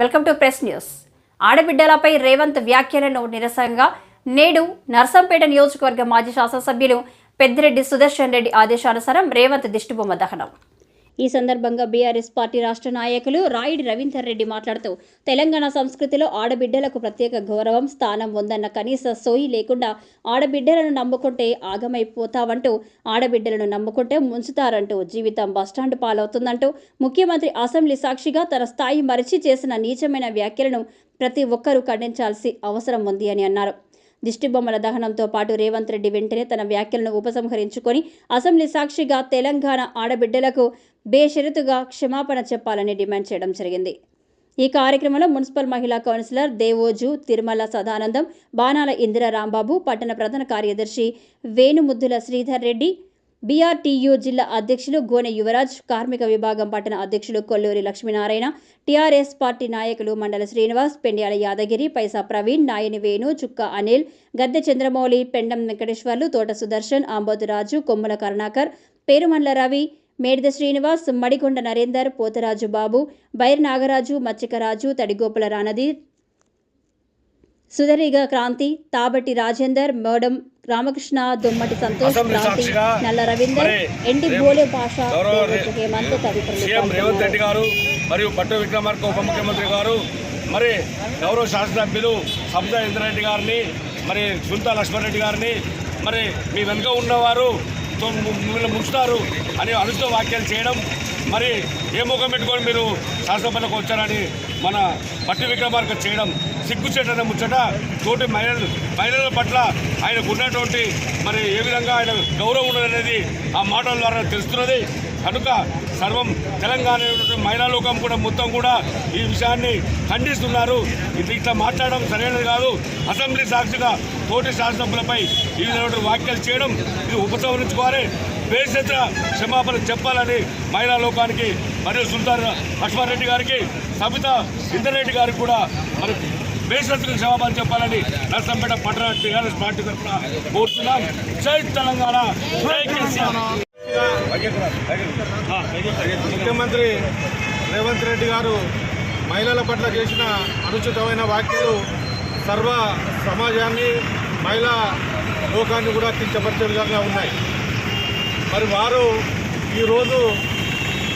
Welcome to press news. ఆడబిడ్డలపై Revanth వ్యాఖ్యలను నిరసనగా నేడు నర్సంపేట నియోజకవర్గ మాజీ శాసనసభ్యులు పెద్దిరెడ్డి సుదర్శన్ రెడ్డి ఆదేశానుసారం రేవంత్ దిష్టిబొమ్మ దహనం. ఈ సందర్భంగా బీఆర్ఎస్ పార్టీ రాష్ట్ర నాయకులు రాయుడి రవీందర్ రెడ్డి మాట్లాడుతూ తెలంగాణ సంస్కృతిలో ఆడబిడ్డలకు ప్రత్యేక గౌరవం స్థానం ఉందన్న కనీస సోయి లేకుండా ఆడబిడ్డలను నమ్ముకుంటే ఆగమైపోతావంటూ ఆడబిడ్డలను నమ్ముకుంటే ముంచుతారంటూ జీవితం బస్టాండ్ పాలవుతుందంటూ ముఖ్యమంత్రి అసెంబ్లీ సాక్షిగా తన స్థాయి మరిచి చేసిన నీచమైన వ్యాఖ్యలను ప్రతి ఒక్కరూ ఖండించాల్సి అవసరం ఉంది అని అన్నారు. దిష్టిబొమ్మల దహనంతో పాటు రేవంత్ రెడ్డి వెంటనే తన వ్యాఖ్యలను ఉపసంహరించుకొని అసెంబ్లీ సాక్షిగా తెలంగాణ ఆడబిడ్డలకు బేషరతుగా క్షమాపణ చెప్పాలని డిమాండ్ చేయడం జరిగింది. ఈ కార్యక్రమంలో మున్సిపల్ మహిళా కౌన్సిలర్ దేవోజు తిరుమల సదానందం బాణాల ఇందిర రాంబాబు పట్టణ ప్రధాన కార్యదర్శి వేణుముద్దుల శ్రీధర్ రెడ్డి బీఆర్టీయూ జిల్లా అధ్యక్షులు గోనె యువరాజ్ కార్మిక విభాగం పట్టణ అధ్యక్షులు కొల్లూరి లక్ష్మీనారాయణ టీఆర్ఎస్ పార్టీ నాయకులు మండల శ్రీనివాస్ పెండ్యాల యాదగిరి పైసా ప్రవీణ్ నాయని వేణు చుక్క అనిల్ గద్దె చంద్రమౌళి పెండం వెంకటేశ్వర్లు తోట సుదర్శన్ ఆంబోతురాజు కొమ్ముల కరుణాకర్ పేరుమండ్ల రవి మేడిద శ్రీనివాస్ మడికొండ నరేందర్ పోతరాజు బాబు బైర్ నాగరాజు మచ్చికరాజు తడిగోపుల రానది సుధరిగ క్రాంతి తాబటి రాజేందర్ మోడం రామకృష్ణ దుమ్మటి సంతోష్ క్రాంతి నల్ల రవీందర్ ఎండి బోలే భాష హేమంత్ తదితరులు సీఎం రేవంత్ పాల్గొన్నారు. రెడ్డి గారు మరియు పట్టు విక్రమార్క ఉప ముఖ్యమంత్రి గారు మరి గౌరవ శాసనసభ్యులు సబ్జా ఇంద్రారెడ్డి గారిని మరి సుంతా లక్ష్మణరెడ్డి గారిని మరి మీ వెనుక ఉన్నవారు మిమ్మల్ని ముంచుతారు అని అనుచిత వ్యాఖ్యలు చేయడం. మరి ఏ ముఖం పెట్టుకొని మీరు శాసనసభలకు వచ్చారని మన పట్టి విక్రమార్క చేయడం సిగ్గుచేటనే ముచ్చట. తోటి మహిళలు మహిళల పట్ల ఆయనకు ఉన్నటువంటి మరి ఏ విధంగా ఆయన గౌరవం ఉన్నదనేది ఆ మాటల ద్వారా తెలుస్తున్నది. కనుక సర్వం తెలంగాణ మహిళా లోకం కూడా మొత్తం కూడా ఈ విషయాన్ని ఖండిస్తున్నారు. ఇది ఇట్లా మాట్లాడడం సరైనది కాదు. అసెంబ్లీ సాక్షిగా కోటి శాసనసభ్యులపై ఈ విధమైన వ్యాఖ్యలు చేయడం ఇది ఉపసంహరించుకోవాలి. బేసెత్ర క్షమాపణ చెప్పాలని మహిళా లోకానికి మరియు సుల్తాన్ లక్ష్మారెడ్డి గారికి సబిత ఇందరెడ్డి గారికి కూడా మరి బేసెత్ర క్షమాపణ చెప్పాలని నర్సంపేట పట్టణ టీఆర్ఎస్ పార్టీ తరఫున కోరుతున్నాం. జై తెలంగాణ. జై కేసీఆర్ ముఖ్యమంత్రి రేవంత్ రెడ్డి గారు మహిళల పట్ల చేసిన అనుచితమైన వ్యాఖ్యలు సర్వ సమాజాన్ని మహిళా లోకాన్ని కూడా కించపరిచే విధంగా ఉన్నాయి. మరి వారు ఈరోజు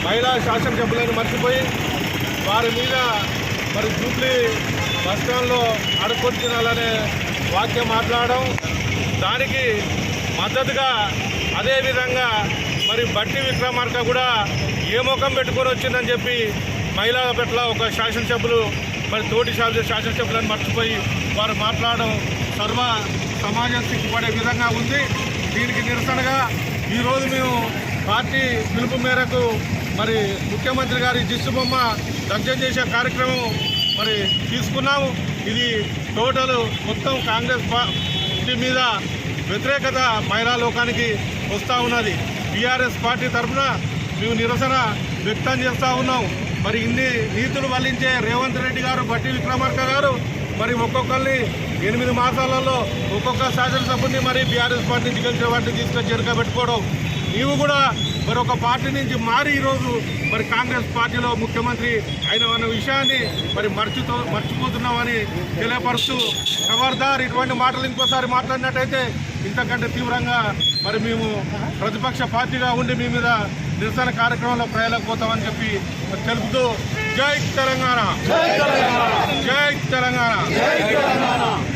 మహిళా శాసనసభ్యులను మర్చిపోయి వారి మీద మరి జూబ్లీ బస్టాండ్లో అడుక్కొని తినాలనే వాక్యం మాట్లాడడం దానికి మద్దతుగా అదేవిధంగా మరి బట్టి విక్రమార్క కూడా ఏ ముఖం పెట్టుకొని వచ్చిందని చెప్పి మహిళల పట్ల ఒక శాసనసభ్యులు మరి తోటి శాసనసభ్యులను మర్చిపోయి వారు మాట్లాడడం సర్వ సమాజం సిగ్గుపడే విధంగా ఉంది. దీనికి నిరసనగా ఈరోజు మేము పార్టీ పిలుపు మేరకు మరి ముఖ్యమంత్రి గారి జిస్సు బొమ్మ దగ్ధం చేసే కార్యక్రమం మరి తీసుకున్నాము. ఇది టోటల్ మొత్తం కాంగ్రెస్ పార్టీ మీద వ్యతిరేకత మహిళా లోకానికి వస్తూ ఉన్నది. టీఆర్ఎస్ పార్టీ తరఫున మేము నిరసన వ్యక్తం చేస్తూ ఉన్నాం. మరి ఇన్ని నీతులు వల్లించే రేవంత్ రెడ్డి గారు బట్టి విక్రమార్క గారు మరి ఒక్కొక్కరిని ఎనిమిది మాసాలలో ఒక్కొక్క శాసనసభ్యుని మరి బీఆర్ఎస్ పార్టీ నుంచి గెలిచిన వాటిని తీసుకొచ్చి ఎరుక పెట్టుకోవడం నీవు కూడా మరి ఒక పార్టీ నుంచి మారి ఈరోజు మరి కాంగ్రెస్ పార్టీలో ముఖ్యమంత్రి అయిన అన్న విషయాన్ని మరి మర్చితో మర్చిపోతున్నామని తెలియపరుస్తూ ఖబర్దార్ ఇటువంటి మాటలు ఇంకోసారి మాట్లాడినట్టయితే ఇంతకంటే తీవ్రంగా మరి మేము ప్రతిపక్ష పార్టీగా ఉండి మీ మీద నిరసన కార్యక్రమంలో ప్రయాణపోతామని చెప్పి తెలుపుతూ జై తెలంగాణ. జై తెలంగాణ. జై